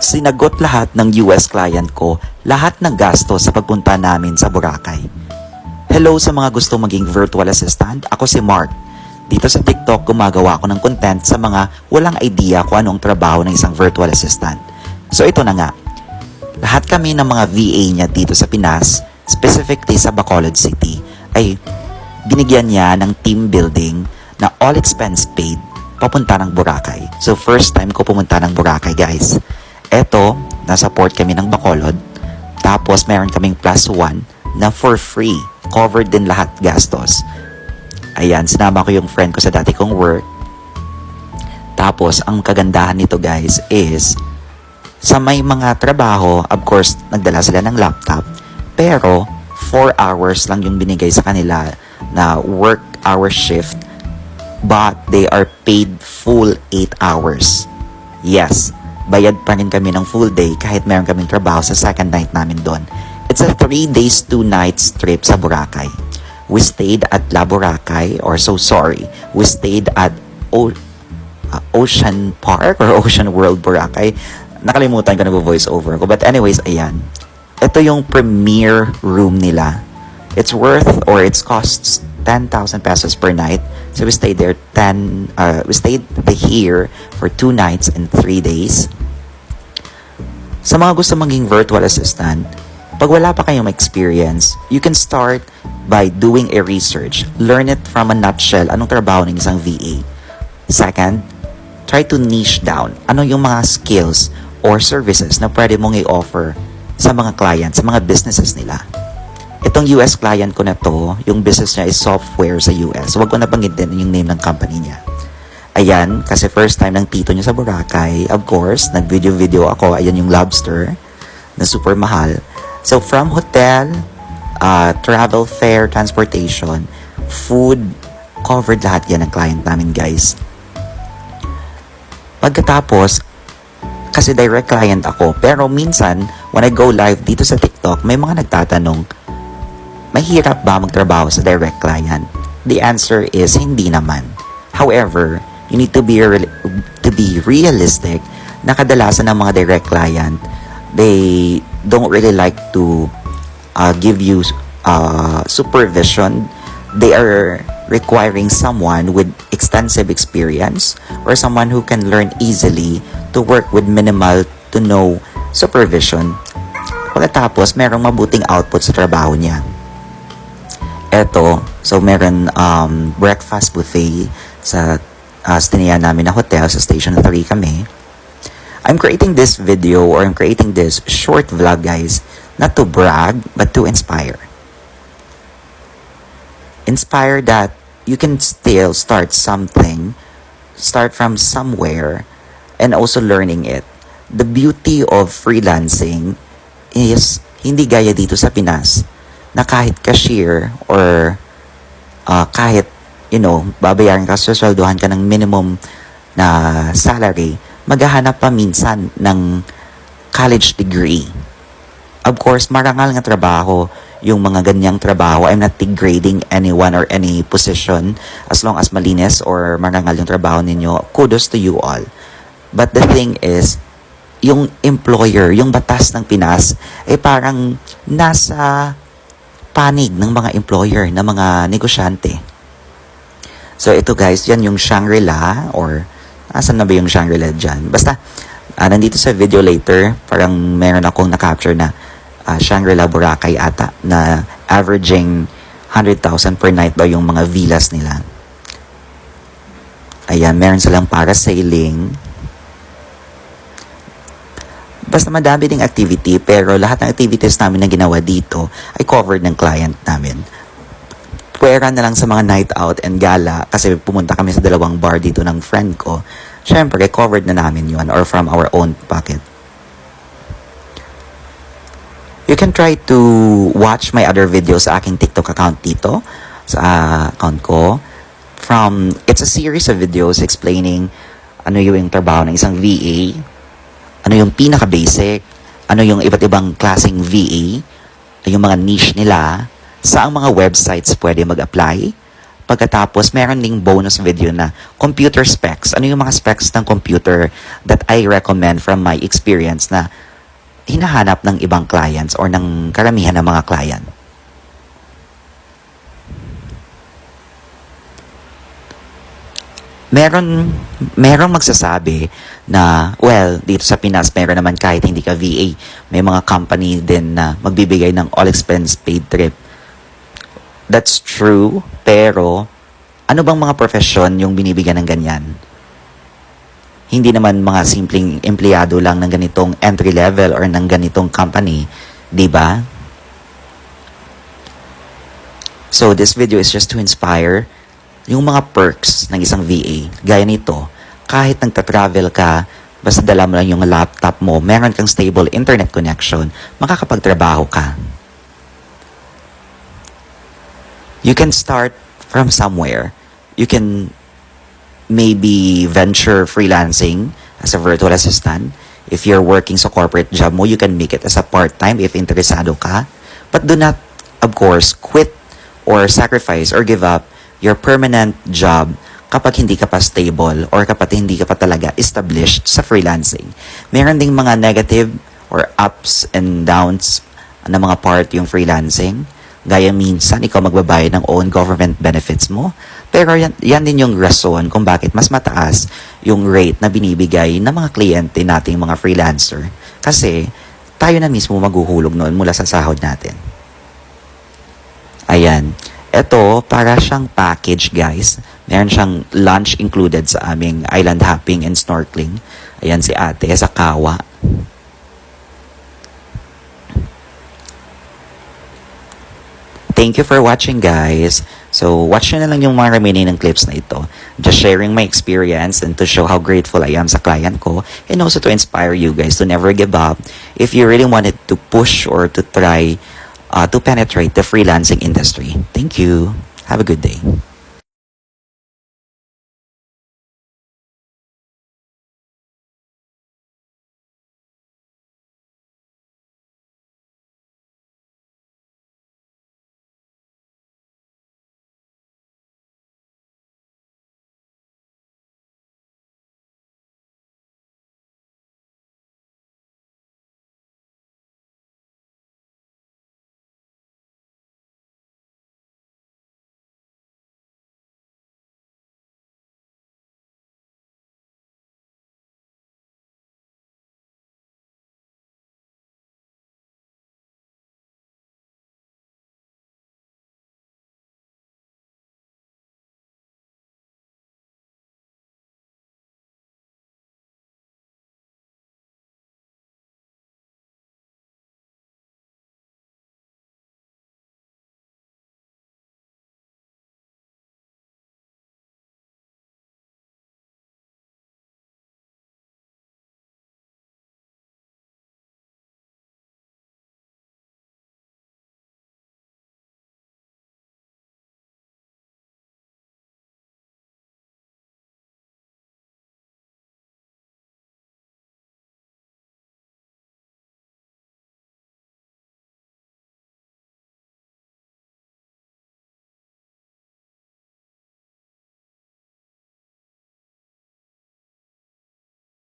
Sinagot lahat ng US client ko lahat ng gasto sa pagpunta namin sa Boracay. Hello sa mga gusto maging virtual assistant, ako si Mark. Dito sa TikTok, gumagawa ako ng content sa mga walang idea kung anong trabaho ng isang virtual assistant. So ito na nga, lahat kami ng mga VA niya dito sa Pinas, specifically sa Bacolod City, ay binigyan niya ng team building na all expense paid papunta ng Boracay. So first time ko pumunta ng Boracay guys. Eto, na-support kami ng Bacolod. Tapos meron kaming plus one na for free. Covered din lahat gastos. Ayan, sinama ko yung friend ko sa dati kong work. Tapos, ang kagandahan nito guys is, sa may mga trabaho, of course, nagdala sila ng laptop. Pero, 4 hours lang yung binigay sa kanila na work hour shift. But, they are paid full 8 hours. Yes, bayad pa rin kami ng full day kahit meron kaming trabaho sa second night namin doon. It's a 3 days, 2 nights trip sa Boracay. We stayed at La Boracay, or so sorry, we stayed at o- uh, Ocean Park or Ocean World Boracay. Nakalimutan ko na voice over ko. But anyways, ayan. Ito yung premier room nila. It's worth or its costs 10,000 pesos per night. So we stayed there 10 uh, we stayed here for 2 nights and 3 days. Sa mga gusto maging virtual assistant, pag wala pa kayong experience, you can start by doing a research. Learn it from a nutshell. Anong trabaho ng isang VA? Second, try to niche down. Ano yung mga skills or services na pwede mong i-offer sa mga clients, sa mga businesses nila. Itong US client ko na to, yung business niya is software sa US. Huwag ko na banggitin yung name ng company niya. Ayan, kasi first time ng tito niya sa Boracay. Of course, nag-video-video ako. Ayan yung lobster na super mahal. So, from hotel, uh, travel fare, transportation, food, covered lahat yan ng client namin, guys. Pagkatapos, kasi direct client ako. Pero minsan, when I go live dito sa TikTok, may mga nagtatanong, mahirap ba magtrabaho sa direct client? The answer is hindi naman. However, you need to be real- to be realistic na kadalasan ng mga direct client, they don't really like to uh, give you uh, supervision. They are requiring someone with extensive experience or someone who can learn easily to work with minimal to no supervision. Pagkatapos, merong mabuting output sa trabaho niya. Eto, so meron um, breakfast buffet sa uh, stinayan namin na hotel sa Station 3 kami. I'm creating this video or I'm creating this short vlog guys not to brag but to inspire. Inspire that you can still start something, start from somewhere and also learning it. The beauty of freelancing is hindi gaya dito sa Pinas na kahit cashier or uh, kahit you know, babayaran ka, susweldohan ka ng minimum na salary, maghahanap pa minsan ng college degree. Of course, marangal nga trabaho yung mga ganyang trabaho. I'm not degrading anyone or any position as long as malinis or marangal yung trabaho ninyo. Kudos to you all. But the thing is, yung employer, yung batas ng Pinas, ay parang nasa panig ng mga employer, ng mga negosyante. So ito guys, yan yung Shangri-La or asan na ba yung Shangri-La dyan? Basta, ah, nandito sa video later, parang meron akong na-capture na ah, Shangri-La Boracay ata na averaging 100,000 per night daw yung mga villas nila. Ayan, meron silang parasailing. Basta madami ding activity pero lahat ng activities namin na ginawa dito ay covered ng client namin pwera na lang sa mga night out and gala kasi pumunta kami sa dalawang bar dito ng friend ko. Siyempre, covered na namin yun or from our own pocket. You can try to watch my other videos sa aking TikTok account dito, sa account ko. From, it's a series of videos explaining ano yung trabaho ng isang VA, ano yung pinaka-basic, ano yung iba't ibang klaseng VA, yung mga niche nila, saang mga websites pwede mag-apply pagkatapos meron ding bonus video na computer specs. Ano yung mga specs ng computer that I recommend from my experience na hinahanap ng ibang clients or ng karamihan ng mga client. Meron, meron magsasabi na, well, dito sa Pinas, meron naman kahit hindi ka VA, may mga company din na magbibigay ng all expense paid trip. That's true, pero ano bang mga profesyon yung binibigyan ng ganyan? Hindi naman mga simpleng empleyado lang ng ganitong entry level or ng ganitong company, 'di ba? So this video is just to inspire yung mga perks ng isang VA. Gaya nito, kahit nagta-travel ka, basta dala mo lang yung laptop mo, meron kang stable internet connection, makakapagtrabaho ka. You can start from somewhere. You can maybe venture freelancing as a virtual assistant. If you're working sa corporate job mo, you can make it as a part-time if interesado ka. But do not, of course, quit or sacrifice or give up your permanent job kapag hindi ka pa stable or kapag hindi ka pa talaga established sa freelancing. Meron ding mga negative or ups and downs na mga part yung freelancing. Gaya minsan, ikaw magbabayad ng own government benefits mo. Pero yan, yan din yung rason kung bakit mas mataas yung rate na binibigay ng mga kliyente nating mga freelancer. Kasi tayo na mismo maghuhulog noon mula sa sahod natin. Ayan. Ito, para siyang package, guys. Meron siyang lunch included sa aming island hopping and snorkeling. Ayan si ate sa Kawa. Thank you for watching, guys. So, watch na lang yung mga remaining ng clips na ito. Just sharing my experience and to show how grateful I am sa client ko and also to inspire you guys to never give up if you really wanted to push or to try uh, to penetrate the freelancing industry. Thank you. Have a good day.